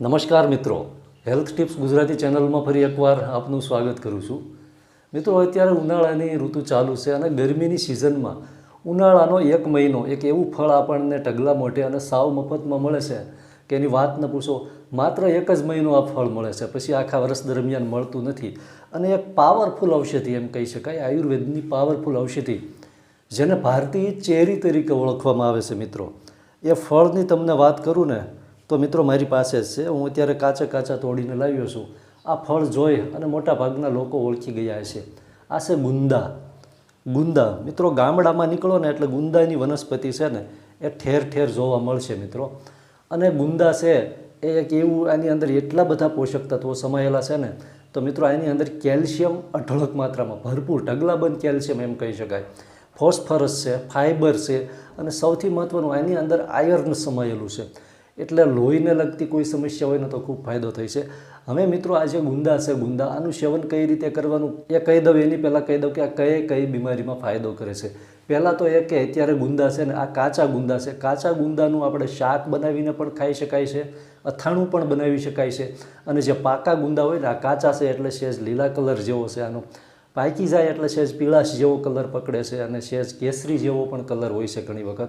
નમસ્કાર મિત્રો. Health tips Gujarati ચેનલમાં ફરી એકવાર આપનું સ્વાગત કરું છું. મિત્રો, અત્યારે ઉનાળાની ઋતુ ચાલુ છે અને ગરમીની સિઝનમાં ઉનાળાનો એક મહિનો એક એવું ફળ આપણને ટગલા મોઢે અને સાવ મફતમાં મળે છે કે એની વાત ન પૂછો. માત્ર એક જ મહિનો આ ફળ મળે છે. પછી આખા વર્ષ દરમિયાન મળતું નથી. અને એક પાવરફુલ ઔષધિ એમ કહી શકાય, આયુર્વેદની પાવરફુલ ઔષધિ, જેને ભારતીય ચેરી તરીકે ઓળખવામાં આવે છે મિત્રો. એ ફળની તમને વાત કરું ને તો મિત્રો મારી પાસે જ છે. હું અત્યારે કાચા કાચા તોડીને લાવ્યો છું. આ ફળ જોઈ અને મોટા ભાગના લોકો ઓળખી ગયા છે આ છે ગુંદા. ગુંદા. મિત્રો ગામડામાં નીકળો ને એટલે ગુંદાની વનસ્પતિ છે ને, એ ઠેર ઠેર જોવા મળશે મિત્રો. અને ગુંદા છે, એ એક એવું આની અંદર એટલા બધા પોષક તત્વો સમાયેલા છે ને, તો મિત્રો આની અંદર કેલ્શિયમ અઢળક માત્રામાં, ભરપૂર ઢગલાબંધ કેલ્શિયમ એમ કહી શકાય. ફોસ્ફરસ છે ફાઇબર છે અને સૌથી મહત્ત્વનું આની અંદર આયર્ન સમાયેલું છે. એટલે લોહીને લગતી કોઈ સમસ્યા હોય ને તો ખૂબ ફાયદો થઈ છે. હવે મિત્રો, આ જે ગુંદા છે, ગુંદા, આનું સેવન કઈ રીતે કરવાનું? એ કહી દઉં, એની પહેલાં કહી દઉં કે આ કઈ કઈ બીમારીમાં ફાયદો કરે છે. પહેલાં તો એ કે અત્યારે ગુંદા છે ને આ કાચા ગુંદા છે. કાચા ગુંદાનું આપણે શાક બનાવીને પણ ખાઈ શકાય છે, અથાણું પણ બનાવી શકાય છે. અને જે પાકા ગુંદા હોય ને, આ કાચા છે એટલે સહેજ લીલા કલર જેવો છે આનો. પાકી જાય એટલે સહેજ પીળાશ જેવો કલર પકડે છે અને સહેજ કેસરી જેવો પણ કલર હોય છે ઘણી વખત.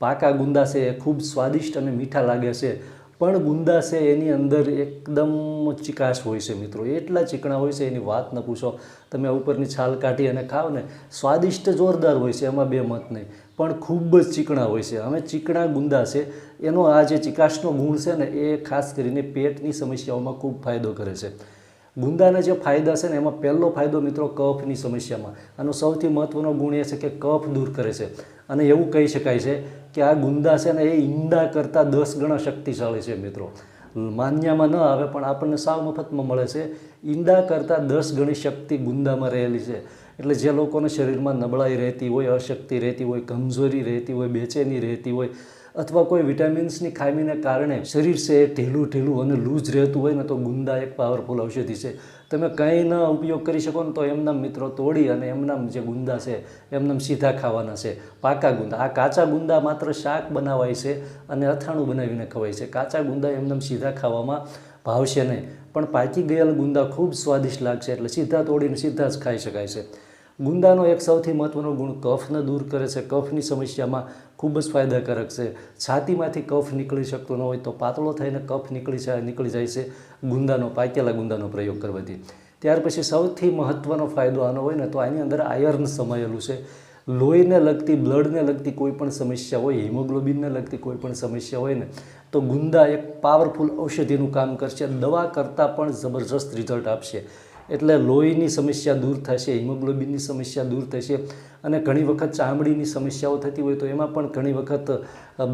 પાકા ગુંદા છે એ ખૂબ સ્વાદિષ્ટ અને મીઠા લાગે છે. પણ ગુંદા છે, એની અંદર એકદમ ચીકાશ હોય છે મિત્રો. એટલા ચીકણા હોય છે, એની વાત ન પૂછો. તમે ઉપરની છાલ કાઢી અને ખાવ ને, સ્વાદિષ્ટ જોરદાર હોય છે, એમાં બે મત નહીં. પણ ખૂબ જ ચીકણા હોય છે. હવે ચીકણા ગુંદા છે, એનો આ જે ચીકાશનો ગુણ છે ને, એ ખાસ કરીને પેટની સમસ્યાઓમાં ખૂબ ફાયદો કરે છે. ગુંદાના જે ફાયદા છે ને, એમાં પહેલો ફાયદો મિત્રો કફની સમસ્યામાં. આનો સૌથી મહત્ત્વનો ગુણ એ છે કે કફ દૂર કરે છે. અને એવું કહી શકાય છે કે આ ગુંદા છે ને એ ઈંડા કરતાં દસ ગણા શક્તિશાળી છે મિત્રો. માન્યામાં ન આવે પણ આપણને સાવ મફતમાં મળે છે. ઈંડા કરતાં દસ ગણી શક્તિ ગુંદામાં રહેલી છે. એટલે જે લોકોને શરીરમાં નબળાઈ રહેતી હોય, અશક્તિ રહેતી હોય, કમજોરી રહેતી હોય, બેચેની રહેતી હોય અથવા કોઈ વિટામિન્સની ખામીને કારણે શરીર છે એ ઢીલું ઢીલું અને લૂઝ રહેતું હોય ને તો ગુંદા એક પાવરફુલ ઔષધિ છે. તમે કંઈ ન ઉપયોગ કરી શકો ને તો એમના મિત્રો તોડી અને એમના જે ગુંદા છે એમનામ સીધા ખાવાના છે. પાકા ગુંદા. આ કાચા ગુંદા માત્ર શાક બનાવાય છે અને અથાણું બનાવીને ખવાય છે. કાચા ગુંદા એમના સીધા ખાવામાં ભાવશે નહીં. પણ પાકી ગયેલ ગુંદા ખૂબ સ્વાદિષ્ટ લાગશે એટલે સીધા તોડીને સીધા જ ખાઈ શકાય છે. ગુંદાનો એક સૌથી મહત્ત્વનો ગુણ કફને દૂર કરે છે. કફની સમસ્યામાં ખૂબ જ ફાયદાકારક છે. છાતીમાંથી કફ નીકળી શકતો ન હોય તો પાતળો થઈને કફ નીકળી જાય નીકળી જાય છે ગુંદાનો, પાકેલા ગુંદાનો પ્રયોગ કરવાથી. ત્યાર પછી સૌથી મહત્ત્વનો ફાયદો આનો હોય ને તો આની અંદર આયર્ન સમાયેલું છે. લોહીને લગતી, બ્લડને લગતી કોઈ પણ સમસ્યા હોય, હિમોગ્લોબિનને લગતી કોઈ પણ સમસ્યા હોય ને તો ગુંદા એક પાવરફુલ ઔષધિનું કામ કરશે દવા કરતાં પણ જબરજસ્ત રિઝલ્ટ આપશે. એટલે લોહીની સમસ્યા દૂર થશે, હિમોગ્લોબિનની સમસ્યા દૂર થશે અને ઘણી વખત ચામડીની સમસ્યાઓ થતી હોય તો એમાં પણ ઘણી વખત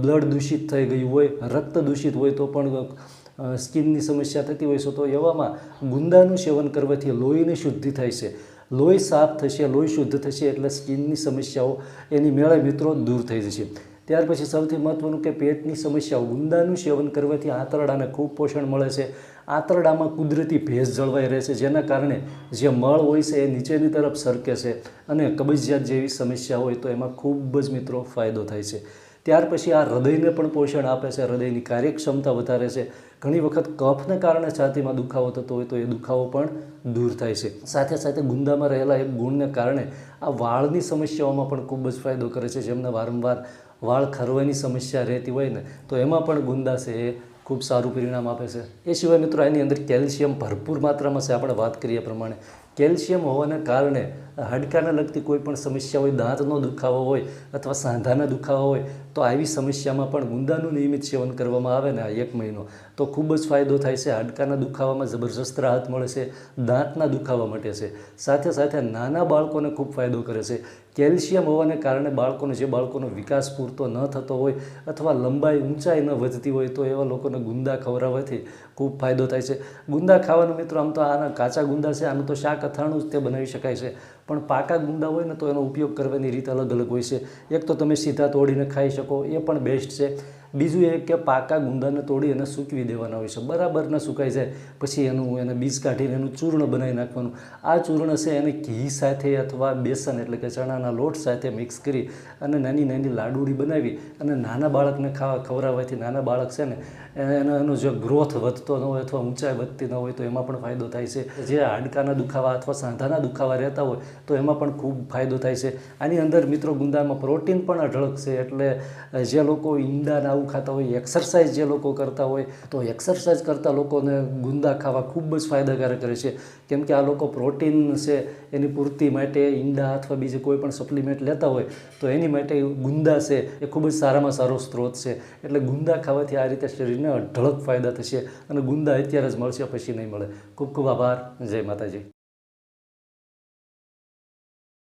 બ્લડ દૂષિત થઈ ગયું હોય, રક્ત દૂષિત હોય તો પણ સ્કિનની સમસ્યા થતી હોય છે. તો એવામાં ગુંદાનું સેવન કરવાથી લોહીની શુદ્ધિ થાય છે. લોહી સાફ થશે, લોહી શુદ્ધ થશે એટલે સ્કિનની સમસ્યાઓ એની મેળે મિત્રો દૂર થઈ જશે. ત્યાર પછી સૌથી મહત્ત્વનું કે પેટની સમસ્યાઓ, ગુંદાનું સેવન કરવાથી આંતરડાને ખૂબ પોષણ મળે છે. આંતરડામાં કુદરતી ભેજ જળવાઈ રહે છે, જેના કારણે જે મળ હોય છે એ નીચેની તરફ સરકે છે અને કબજિયાત જેવી સમસ્યા હોય તો એમાં ખૂબ જ મિત્રો ફાયદો થાય છે. ત્યાર પછી આ હૃદયને પણ પોષણ આપે છે, હૃદયની કાર્યક્ષમતા વધારે છે. ઘણી વખત કફને કારણે છાતીમાં દુખાવો થતો હોય તો એ દુખાવો પણ દૂર થાય છે. સાથે સાથે ગુંદામાં રહેલા એક ગુણને કારણે આ વાળની સમસ્યાઓમાં પણ ખૂબ જ ફાયદો કરે છે, જેમને વારંવાર વાળ ખરવાની સમસ્યા રહેતી હોય ને, તો એમાં પણ ગુંદા છે એ ખૂબ સારું પરિણામ આપે છે. એ સિવાય મિત્રો એની અંદર કેલ્શિયમ ભરપૂર માત્રામાં છે, આપણે વાત કરીએ પ્રમાણે. કેલ્શિયમ હોવાને કારણે હાડકાને લગતી કોઈ પણ સમસ્યા હોય, દાંતનો દુખાવો હોય અથવા સાંધાના દુખાવો હોય તો આવી સમસ્યામાં પણ ગુંદાનું નિયમિત સેવન કરવામાં આવે ને આ એક મહિનો, તો ખૂબ જ ફાયદો થાય છે. હાડકાના દુખાવામાં જબરજસ્ત રાહત મળે છે, દાંતના દુખાવા માટે છે. સાથે સાથે નાના બાળકોને ખૂબ ફાયદો કરે છે. કેલ્શિયમ હોવાને કારણે બાળકોને, જે બાળકોનો વિકાસ પૂરતો ન થતો હોય અથવા લંબાઈ ઊંચાઈ ન વધતી હોય, તો એવા લોકોને ગુંદા ખવડાવવાથી ખૂબ ફાયદો થાય છે. ગુંદા ખાવાનું મિત્રો, આમ તો આના કાચા ગુંદા છે, આનું તો શાક અથાણું જ તે બનાવી શકાય છે. પણ પાકા ગુંદા હોય ને તો એનો ઉપયોગ કરવાની રીત અલગ અલગ હોય છે. એક તો તમે સીધા તોડીને ખાઈ શકો એ પણ બેસ્ટ છે. બીજું એ કે પાકા ગુંદાને તોડી અને સૂકવી દેવાના હોય છે. બરાબર ન સુકાઈ જાય. પછી એનું, એને બીજ કાઢીને એનું ચૂર્ણ બનાવી નાખવાનું. આ ચૂર્ણ છે એને ઘી સાથે અથવા બેસન એટલે કે ચણાના લોટ સાથે મિક્સ કરી અને નાની નાની લાડુડી બનાવી અને નાના બાળકને ખાવા ખવડાવવાથી નાના બાળક છે ને એનો એનો જે ગ્રોથ વધતો ન હોય અથવા ઊંચાઈ વધતી ન હોય તો એમાં પણ ફાયદો થાય છે. જે હાડકાના દુખાવા અથવા સાંધાના દુખાવા રહેતા હોય તો એમાં પણ ખૂબ ફાયદો થાય છે. આની અંદર મિત્રો ગુંદામાં પ્રોટીન પણ અઢળક છે એટલે જે લોકો ઈંડાને આવું ખાતા હોય એક્સરસાઇઝ જે લોકો કરતા હોય, તો એક્સરસાઇઝ કરતા લોકોને ગુંદા ખાવા ખૂબ જ ફાયદાકારક રહે છે. કેમ આ લોકો પ્રોટીન છે, એની પૂર્તિ માટે ઈંડા અથવા બીજે કોઈ પણ સપ્લિમેન્ટ લેતા હોય, તો એની માટે ગુંદા છે, એ ખૂબ જ સારામાં સારો સ્ત્રોત છે. એટલે ગુંદા ખાવાથી આ રીતે શરીરને અઢળક ફાયદા થશે અને ગુંદા અત્યારે જ મળશે પછી નહીં મળે. ખૂબ ખૂબ આભાર. જય માતાજી.